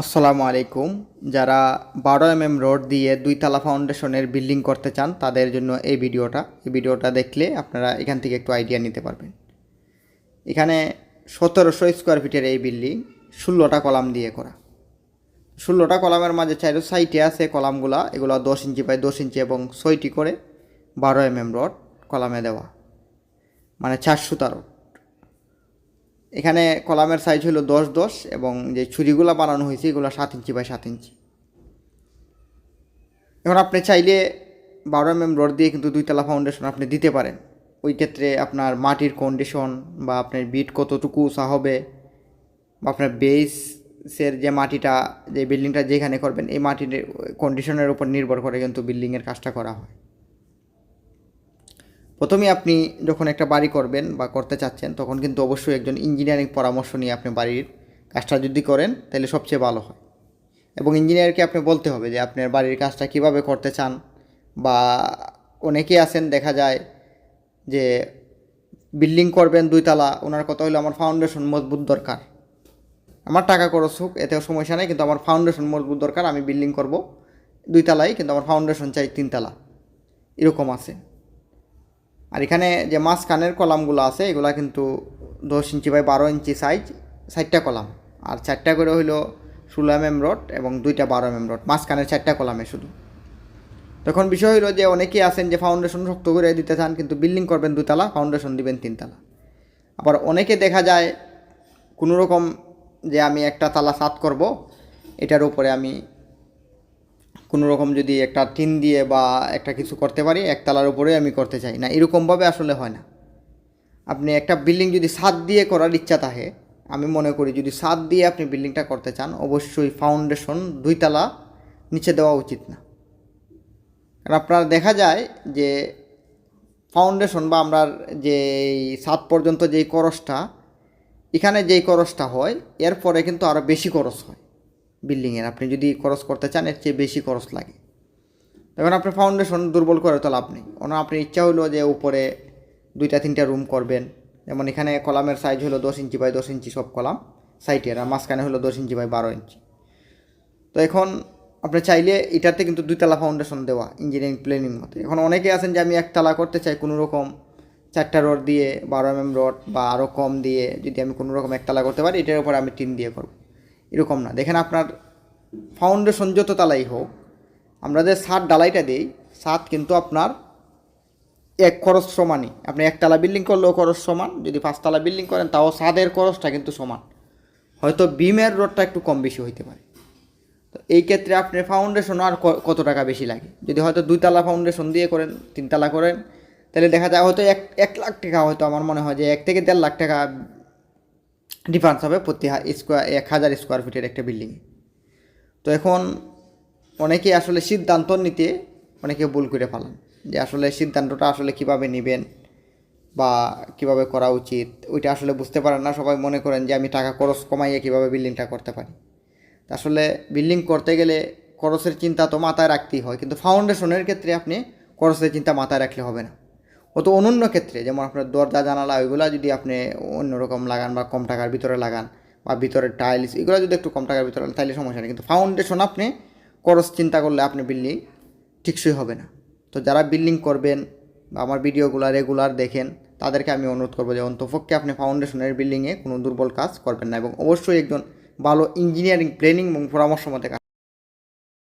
আসসালামু আলাইকুম। যারা বারো এম এম রোড দিয়ে দুইতলা ফাউন্ডেশনের বিল্ডিং করতে চান, তাদের জন্য এই ভিডিওটা। এই ভিডিওটা দেখলে আপনারা এখান থেকে একটু আইডিয়া নিতে পারবেন। এখানে সতেরোশো স্কোয়ার ফিটের এই বিল্ডিং, ষোলোটা কলাম দিয়ে করা। ষোলোটা কলামের মাঝে চাইরো সাইটে আছে কলামগুলা, এগুলো দশ ইঞ্চি বাই দশ ইঞ্চি এবং ছয়টি করে বারো এম এম রড কলামে দেওয়া। মানে চারশো রড। এখানে কলামের সাইজ হলো দশ দশ এবং যে ছুরিগুলো বানানো হয়েছে, এগুলো সাত ইঞ্চি বাই সাত ইঞ্চি। এখন আপনি চাইলে বারো এম এম রড দিয়ে কিন্তু দুইতলা ফাউন্ডেশন আপনি দিতে পারেন। ওই ক্ষেত্রে আপনার মাটির কন্ডিশন বা আপনার বিট কতটুকু উঁচা হবে বা আপনার বেসের যে মাটিটা, যে বিল্ডিংটা যেখানে করবেন, এই মাটির কন্ডিশনের উপর নির্ভর করে কিন্তু বিল্ডিংয়ের কাজটা করা হয়। প্রথমে আপনি যখন একটা বাড়ি করবেন বা করতে চাচ্ছেন, তখন কিন্তু অবশ্যই একজন ইঞ্জিনিয়ারিং পরামর্শ নিয়ে আপনি বাড়ির কাজটা যদি করেন, তাহলে সবচেয়ে ভালো হয়। এবং ইঞ্জিনিয়ারকে আপনি বলতে হবে যে আপনার বাড়ির কাজটা কীভাবে করতে চান? বা অনেকে আছেন, দেখা যায় যে, বিল্ডিং করবেন দুইতলা, ওনার কথা হলো আমার ফাউন্ডেশন মজবুত দরকার। আমার টাকা খরচ হোক, এতেও সমস্যা নেই, কিন্তু আমার ফাউন্ডেশন মজবুত দরকার, আমি বিল্ডিং করব দুইতলাই, কিন্তু আমার ফাউন্ডেশন চাই তিনতলা। এরকম আছে। আর এখানে যে মাঝখানের কলামগুলো আছে, এগুলা কিন্তু দশ ইঞ্চি বাই বারো ইঞ্চি সাইজ চারটা কলাম। আর চারটা করে হইল ষোলো এম এম রড এবং দুইটা বারো এম এম রড, মাঝখানের চারটা কলামে শুধু। তখন বিষয় হলো যে অনেকেই আছেন যে ফাউন্ডেশন শক্ত করে দিতে চান, কিন্তু বিল্ডিং করবেন দুতলা ফাউন্ডেশন দিবেন তিনতলা। আবার অনেকে দেখা যায় কোনো রকম যে আমি একটা তালা সাত করব, এটার উপরে আমি কোনো রকম যদি একটা টিন দিয়ে বা একটা কিছু করতে পারি একতলার উপরে আমি করতে চাই না। এরকমভাবে আসলে হয় না। আপনি একটা বিল্ডিং যদি ছাদ দিয়ে করার ইচ্ছা থাকে, আমি মনে করি যদি ছাদ দিয়ে আপনি বিল্ডিংটা করতে চান, অবশ্যই ফাউন্ডেশন দুই দুইতলা নিচে দেওয়া উচিত না। কারণ আপনার দেখা যায় যে ফাউন্ডেশন বা আমরা যে ছাদ পর্যন্ত যেই করসটা, এখানে যেই করসটা হয়, এরপরে কিন্তু আরও বেশি খরচ হয়। বিল্ডিংয়ের। আপনি যদি খরচ করতে চান, এর চেয়ে বেশি খরচ লাগে। এখন আপনি ফাউন্ডেশন দুর্বল করে তো লাভ নেই। অন্য আপনার ইচ্ছা হলো যে উপরে দুইটা, তিনটা রুম করবেন। যেমন এখানে কলামের সাইজ হলো দশ ইঞ্চি বাই দশ ইঞ্চি সব কলাম সাইটের আর মাঝখানে হলো দশ ইঞ্চি বাই বারো ইঞ্চি। তো এখন আপনি চাইলে এটাতে কিন্তু দুইতলা ফাউন্ডেশন দেওয়া ইঞ্জিনিয়ারিং প্ল্যানিং মতে। এখন অনেকে আছেন যে আমি একতলা করতে চাই, কোনো রকম চারটা রড দিয়ে, বারো এম এম রড বা আরও কম দিয়ে, যদি আমি কোনো রকম একতলা করতে পারি, এটার উপরে আমি টিন দিয়ে করব। এরকম না। দেখেন আপনার ফাউন্ডেশন যত তালাই হোক, আমরা যে সাত ডালাইটা দিই, সাত কিন্তু আপনার এক খরচ সমানই। আপনি একতলা বিল্ডিং করলেও খরচ সমান, যদি পাঁচতলা বিল্ডিং করেন তাও সাদের খরচটা কিন্তু সমান। হয়তো বিমের রোডটা একটু কম বেশি হইতে পারে। তো এই ক্ষেত্রে আপনার ফাউন্ডেশন আর কত টাকা বেশি লাগে? যদি হয়তো দুইতলা ফাউন্ডেশন দিয়ে করেন তিনতলা করেন, তাহলে দেখা যায় হয়তো এক এক লাখ টাকা হয়তো আমার মনে হয় যে এক থেকে দেড় লাখ টাকা ডিফারেন্স হবে প্রতি স্কোয়ার এক হাজার স্কোয়ার ফিটের একটা বিল্ডিং তো এখন অনেকে আসলে সিদ্ধান্ত নিতে, অনেকে ভুল করে ফেলান। যে আসলে সিদ্ধান্তটা আসলে কীভাবে নেবেন বা কীভাবে করা উচিত, ওইটা আসলে বুঝতে পারেন না। সবাই মনে করেন যে আমি টাকা খরচ কমাইয়ে কীভাবে বিল্ডিংটা করতে পারি। আসলে বিল্ডিং করতে গেলে খরচের চিন্তা তো মাথায় রাখতেই হয়। কিন্তু ফাউন্ডেশনের ক্ষেত্রে আপনি খরচের চিন্তা মাথায় রাখলে হবে না। অত অনন্য ক্ষেত্রে, যেমন আপনার দরজা, জানালা, ওইগুলো যদি আপনি অন্যরকম লাগান বা কম টাকার ভিতরে লাগান বা ভিতরে টাইলস এগুলো যদি একটু কম টাকার ভিতরে তাহলে সমস্যা নেই। কিন্তু ফাউন্ডেশন আপনি খরচ চিন্তা করলে আপনি বিল্ডিং ঠিকসই হবে না। তো যারা বিল্ডিং করবেন বা আমার ভিডিওগুলো রেগুলার দেখেন, তাদেরকে আমি অনুরোধ করব যে অন্তপক্ষে আপনি ফাউন্ডেশনের বিল্ডিংয়ে কোনো দুর্বল কাজ করবেন না এবং অবশ্যই একজন ভালো ইঞ্জিনিয়ারিং প্ল্যানিং এবং পরামর্শ মতে